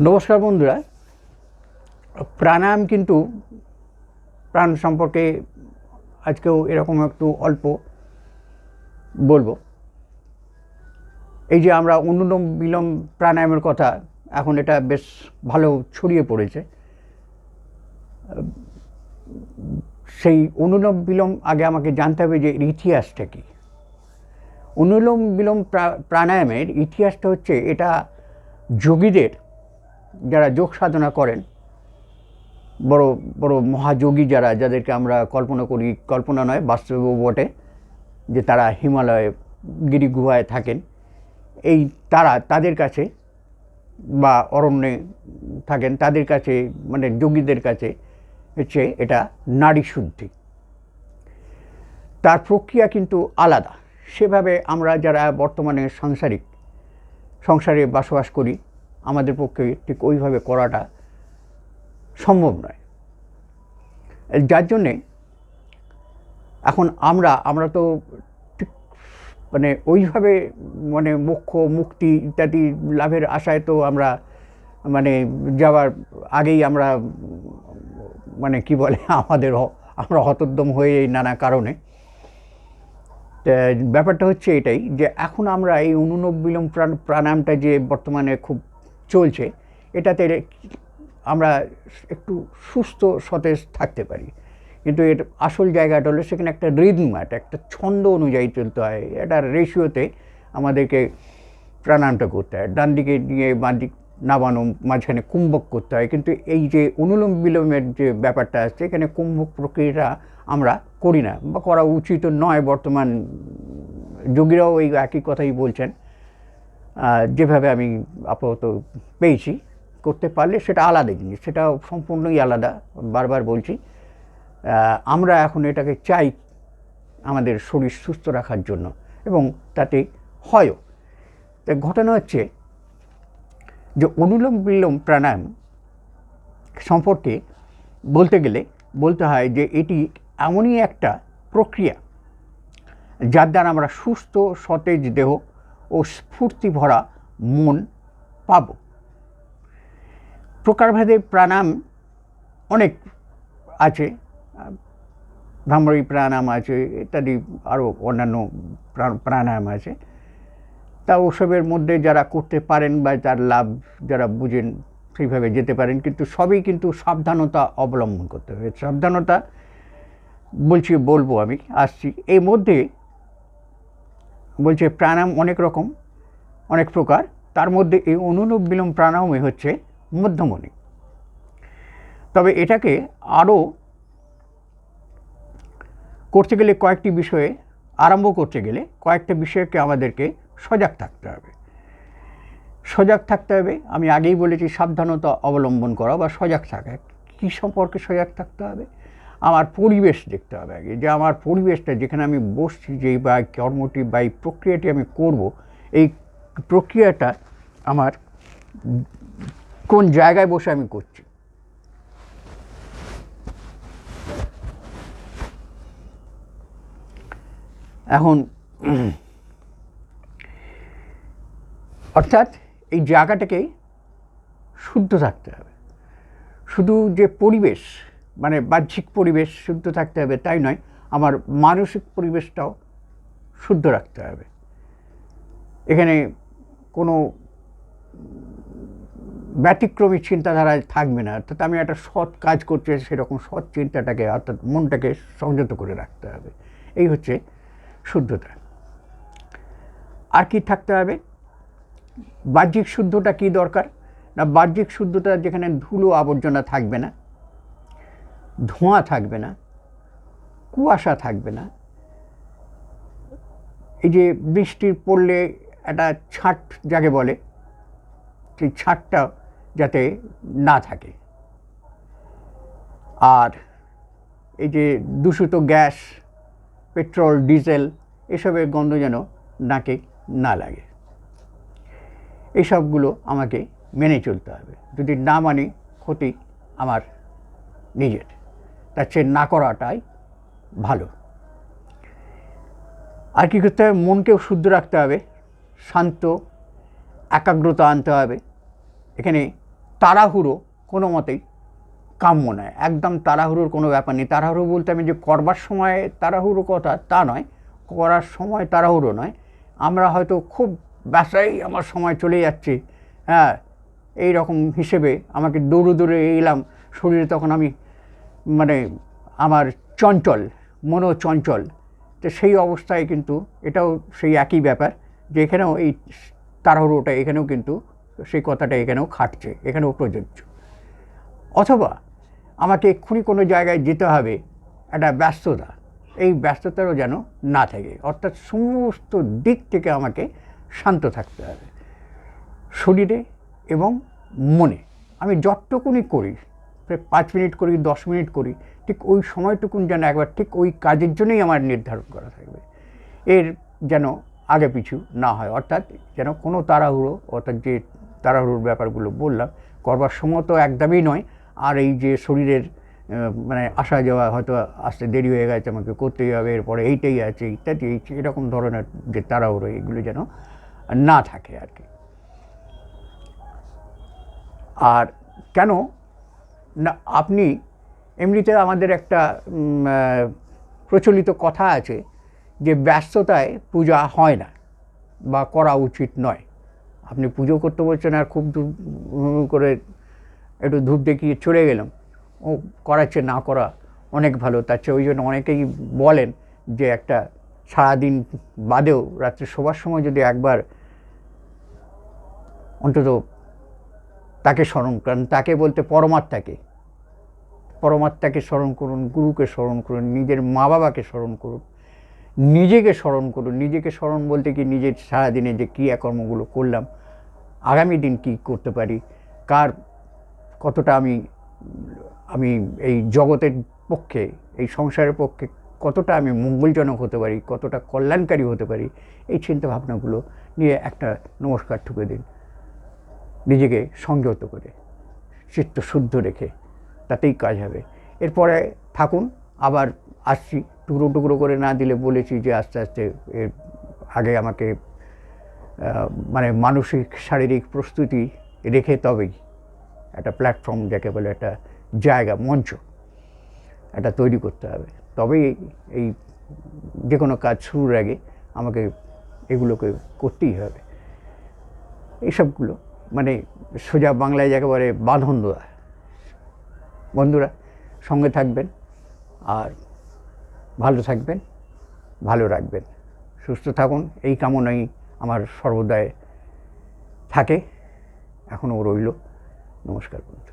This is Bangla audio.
নমস্কার বন্ধুরা। প্রাণায়াম কিন্তু প্রাণ সম্পর্কে আজকেও এরকম একটু অল্প বলব। এই যে আমরা অনুলোম বিলোম প্রাণায়ামের কথা, এখন এটা বেশ ভালো ছড়িয়ে পড়েছে। সেই অনুলোম বিলোম আগে আমাকে জানতে হবে যে ইতিহাসটা কী। অনুলোম বিলোম প্রা- প্রাণায়ামের ইতিহাসটা হচ্ছে এটা যোগীদের যারা যোগ সাধনা করেন, বড় বড় মহাযোগী যারা, যাদেরকে আমরা কল্পনা করি, কল্পনা নয়, বাস্তবেও বটে, যে তারা হিমালয়ে, গিরি গুহায় থাকেন। এই তারা তাদের কাছে বা অরণ্যে থাকেন, তাদের কাছে মানে যোগীদের কাছে হচ্ছে এটা নারী শুদ্ধি। তার প্রক্রিয়া কিন্তু আলাদা। সেভাবে আমরা যারা বর্তমানে সাংসারিক, সংসারে বসবাস করি আমাদের পক্ষে ঠিক ওইভাবে করাটা সম্ভব নয়। যার জন্যে এখন আমরা আমরা তো ঠিক মানে ওইভাবে মানে মোক্ষ, মুক্তি ইত্যাদি লাভের আশায় তো আমরা মানে যাওয়ার আগেই আমরা মানে কি বলে, আমাদের আমরা হতোদ্যম হয়ে এই নানা কারণে। ব্যাপারটা হচ্ছে এটাই যে এখন আমরা এই অনুনবিলম প্রাণ, প্রাণায়ামটা যে বর্তমানে খুব চলছে, এটাতে আমরা একটু সুস্থ সতেজ থাকতে পারি। কিন্তু এর আসল জায়গাটা হলো সেখানে একটা রিদম একটা একটা ছন্দ অনুযায়ী চলতে হয়। একটা রেশিওতে আমাদেরকে প্রাণায়ামটা করতে হয়। ডান দিকে নিয়ে বাঁ দিক নামানো, মাঝখানে কুম্ভক করতে হয়। কিন্তু এই যে অনুলোম বিলোমের যে ব্যাপারটা আছে, এখানে কুম্ভক প্রক্রিয়াটা আমরা করি না বা করা উচিত নয়। বর্তমান যোগীরাও এই একই কথাই বলছেন। যেভাবে আমি আপাতত পেয়েছি, করতে পারলে সেটা আলাদা জিনিস, সেটা সম্পূর্ণই আলাদা, বারবার বলছি। আমরা এখন এটাকে চাই আমাদের শরীর সুস্থ রাখার জন্য এবং তাতে হয়ও। তা ঘটনা হচ্ছে যে অনুলোম বিলোম প্রাণায়াম সম্পর্কে বলতে গেলে বলতে হয় যে এটি এমনই একটা প্রক্রিয়া যার দ্বারা আমরা সুস্থ, সতেজ দেহ ও স্ফূর্তি ভরা মন পাব। প্রকারভেদে প্রাণায়াম অনেক আছে ভ্রামরী প্রাণায়াম আছে, ইত্যাদি আরও অন্যান্য প্রাণায়াম আছে। তা ওসবের মধ্যে যারা করতে পারেন বা তার লাভ যারা বুঝেন সেইভাবে যেতে পারেন, কিন্তু সবই কিন্তু সাবধানতা অবলম্বন করতে হবে। সাবধানতা বলছি, বলব আমি, আসছি। এই মধ্যে বলছে প্রাণায়াম অনেক রকম, অনেক প্রকার। তার মধ্যে এই অনুলোম বিলোম প্রাণায়ামই হচ্ছে মধ্যমণি। তবে এটাকে আরও করতে গেলে কয়েকটি বিষয়ে, আরম্ভ করতে গেলে কয়েকটা বিষয়কে আমাদেরকে সজাগ থাকতে হবে। সজাগ থাকতে হবে, আমি আগেই বলেছি সাবধানতা অবলম্বন করা বা সজাগ থাকা। কী সম্পর্কে সজাগ থাকতে হবে? আমার পরিবেশ দেখতে হবে আগে। যে আমার পরিবেশটা যেখানে আমি বসছি যে বা কর্মটি বা এই প্রক্রিয়াটি আমি করব, এই প্রক্রিয়াটা আমার কোন জায়গায় বসে আমি করছি। এখন অর্থাৎ এই জায়গাটাকে শুদ্ধ থাকতে হবে। শুধু যে পরিবেশ মানে বাহ্যিক পরিবেশ শুদ্ধ থাকতে হবে, তাই নয়। আমার মানসিক পরিবেশটাও শুদ্ধ রাখতে হবে। এখানে কোনো ব্যতিক্রমী চিন্তাধারায় থাকবে না, অর্থাৎ আমি একটা সৎ কাজ করছি সেরকম সৎ চিন্তাটাকে, অর্থাৎ মনটাকে সংযত করে রাখতে হবে। এই হচ্ছে শুদ্ধতা। আর কি থাকতে হবে? বাহ্যিক শুদ্ধটা কি দরকার? না, বাহ্যিক শুদ্ধতা যেখানে ধুলো আবর্জনা থাকবে না ধোঁয়া থাকবে না, কুয়াশা থাকবে না। এই যে বৃষ্টির পড়লে একটা ছাট যাকে বলে, সেই ছাটটা যাতে না থাকে। আর এই যে দূষিত গ্যাস, পেট্রোল, ডিজেল, এসবের গন্ধ যেন নাকে না লাগে। এইসবগুলো আমাকে মেনে চলতে হবে। যদি না মানি ক্ষতি আমার নিজের। তার চেয়ে না করাটাই ভালো। আর কী করতে হবে? মনকেও শুদ্ধ রাখতে হবে, শান্ত, একাগ্রতা আনতে হবে। এখানে তাড়াহুড়ো কোনো মতেই কাম্য নয়। একদম তাড়াহুড়োর কোনো ব্যাপার নেই। তাড়াহুড়ো বলতে আমি যে করবার সময় তাড়াহুড়ো কথা তা নয়। করার সময় তাড়াহুড়ো নয়। আমরা হয়তো খুব ব্যবসায়ী আমার সময় চলে যাচ্ছে। হ্যাঁ এই রকম হিসেবে আমাকে দৌড়ে দৌড়ে এলাম। শরীরে তখন আমি মানে আমার চঞ্চল মনো চঞ্চল তো সেই অবস্থায় কিন্তু এটাও সেই একই ব্যাপার যে এখানেও এই তাড়াহুড়োটা এখানেও কিন্তু সেই কথাটা এখানেও খাটছে, এখানেও প্রযোজ্য। অথবা আমাকে এক্ষুনি কোনো জায়গায় যেতে হবে, একটা ব্যস্ততা, এই ব্যস্ততারও যেন না থাকে। অর্থাৎ সমস্ত দিক থেকে আমাকে শান্ত থাকতে হবে। শরীরে এবং মনে। আমি যতটুকুনি করি পাঁচ মিনিট করি, দশ মিনিট করি, ঠিক ওই সময়টুকুন যেন একবার ঠিক ওই কাজের জন্যই আমার নির্ধারণ করা থাকবে। এর যেন আগে পিছু না হয়, অর্থাৎ যেন কোনো তাড়াহুড়ো, অর্থাৎ যে তাড়াহুড়োর ব্যাপারগুলো বললাম, করবার সময় তো একদমই নয়। আর এই যে শরীরের মানে আসা যাওয়া হয়তো আসতে দেরি হয়ে গেছে, আমাকে করতেই হবে, এরপরে এইটাই আছে, ইত্যাদি, এই এরকম ধরনের যে তাড়াহুড়ো, এগুলো যেন না থাকে আর কি। আর কেন না, আপনি এমনিতে আমাদের একটা প্রচলিত কথা আছে যে ব্যস্ততায় পূজা হয় না বা করা উচিত নয়। আপনি পুজো করতে বলছেন আর খুব করে একটু ধূপ দেখিয়ে চলে গেলাম। ও করাচ্ছে না করা অনেক ভালো। তার চেয়ে ওই জন্য অনেকেই বলেন যে একটা সারাদিন বাদেও রাত্রে শোবার সময় যদি একবার অন্তত তাকে স্মরণ করেন, তাকে বলতে পরমাত্মাকে। পরমাত্মাকে স্মরণ করুন, গুরুকে স্মরণ করুন, নিজের মা বাবাকে স্মরণ করুন, নিজেকে স্মরণ করুন। নিজেকে স্মরণ বলতে কি নিজের সারাদিনে যে ক্রিয়াকর্মগুলো করলাম, আগামী দিন কি করতে পারি, কার কতটা আমি আমি এই জগতের পক্ষে, এই সংসারের পক্ষে কতটা আমি মঙ্গলজনক হতে পারি, কতটা কল্যাণকারী হতে পারি, এই চিন্তা ভাবনাগুলো নিয়ে একটা নমস্কার ঠুকে দিন। নিজেকে সংযত করে, চিত্ত শুদ্ধ রেখে তাতেই কাজ হবে। এরপরে থাকুন, আবার আসছি। টুকরো টুকরো করে না দিলে বলেছি যে আস্তে আস্তে এর আগে আমাকে মানে মানসিক, শারীরিক প্রস্তুতি রেখে তবেই একটা প্ল্যাটফর্ম যাকে বলে একটা জায়গা, মঞ্চ এটা তৈরি করতে হবে। তবেই এই যে কোনো কাজ শুরুর আগে আমাকে এগুলোকে করতেই হবে। এইসবগুলো। মানে সোজা বাংলায় যাকে বলে বাঁধন দেওয়া বন্ধুরা, সঙ্গে থাকবেন আর ভালো থাকবেন, ভালো রাখবেন। সুস্থ থাকুন, এই কামনাই আমার সর্বদায় থাকে, এখনও রইল। নমস্কার বন্ধু